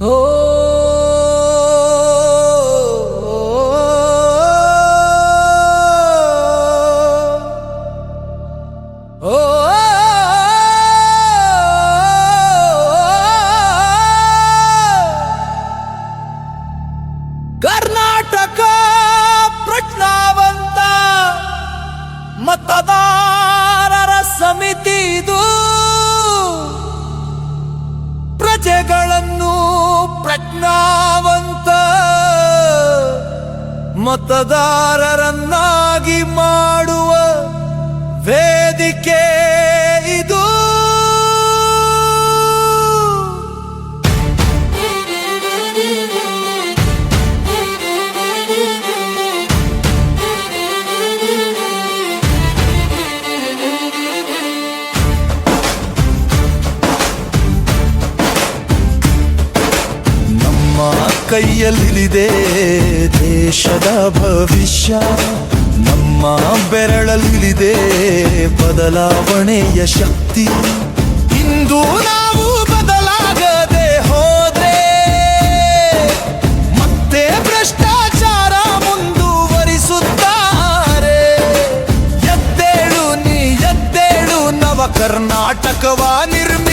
हो कर्नाटक प्रश्नावन्त मतदा ಮತದಾರರನ್ನಾಗಿ ಮಾಡುವ ವೇದಿಕೆ ಕೈಯಲ್ಲಿದೆ ದೇಶದ ಭವಿಷ್ಯ, ನಮ್ಮ ಬೆರಳಲ್ಲಿದೆ ಬದಲಾವಣೆಯ ಶಕ್ತಿ. ಇಂದು ನಾವು ಬದಲಾಗದೆ ಹೋದ್ರೆ ಮತ್ತೆ ಭ್ರಷ್ಟಾಚಾರ ಮುಂದುವರಿಸುತ್ತಾರೆ. ಎದ್ದೇಳು ನೀ, ಎದ್ದೇಳು ನವ ಕರ್ನಾಟಕವ ನಿರ್ಮಿಸಲು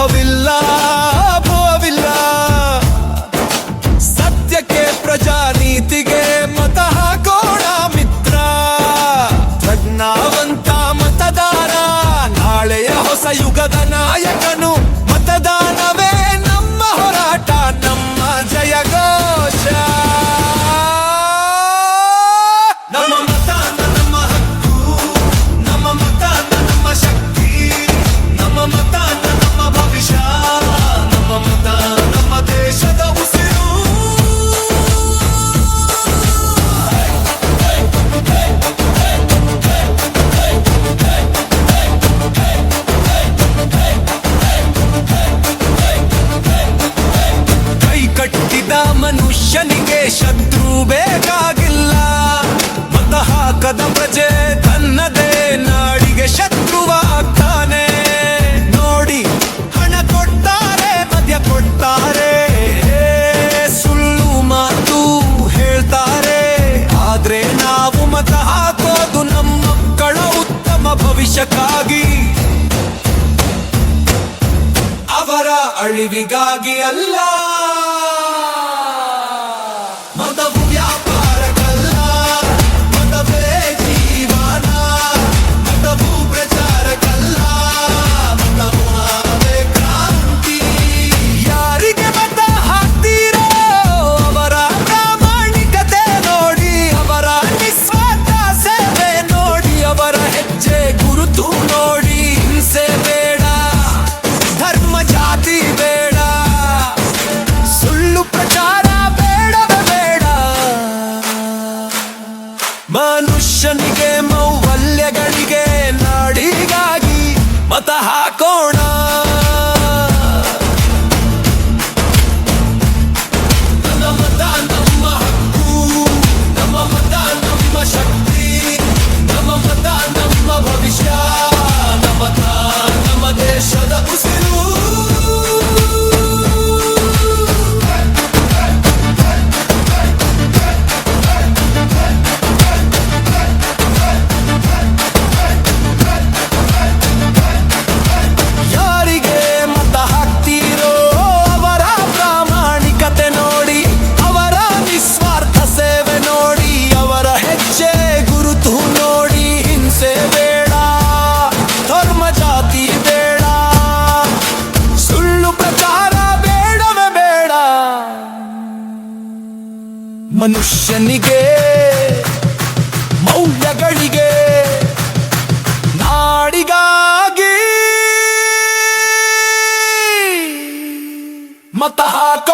ಲಾಭವಿಲ್ಲ ಭೋವಿಲ್ಲ ಸತ್ಯಕ್ಕೆ ಪ್ರಜಾನೀತಿಗೆ ಮತ ಹಾಕೋಣ ಮಿತ್ರ. ಪ್ರಜ್ಞಾವಂತ ಮತದಾರ ನಾಳೆಯ ಹೊಸ ಯುಗದ ನಾಯಕನು ಹಾಕದ ಪ್ರಜೆ ತನ್ನದೇ ನಾಡಿಗೆ ಶತ್ರುವಾಗ್ತಾನೆ ನೋಡಿ, ಹಣ ಕೊಡ್ತಾರೆ, ಮದ್ಯ ಕೊಡ್ತಾರೆ. ಸುಳ್ಳು ಮಾತು ಹೇಳ್ತಾರೆ. ಆದ್ರೆ ನಾವು ಮತ ಹಾಕೋದು ನಮ್ಮ ಮಕ್ಕಳ ಉತ್ತಮ ಭವಿಷ್ಯಕ್ಕಾಗಿ. ಅವರ ಅಳಿವಿಗಾಗಿ ಅಲ್ಲ. ಮತ ಹಾಕೋಣ ಮನುಷ್ಯನಿಗೆ ಮೌಲ್ಯಗಳಿಗೆ ನಾಡಿಗಾಗಿ ಮತ ಹಾಕಿ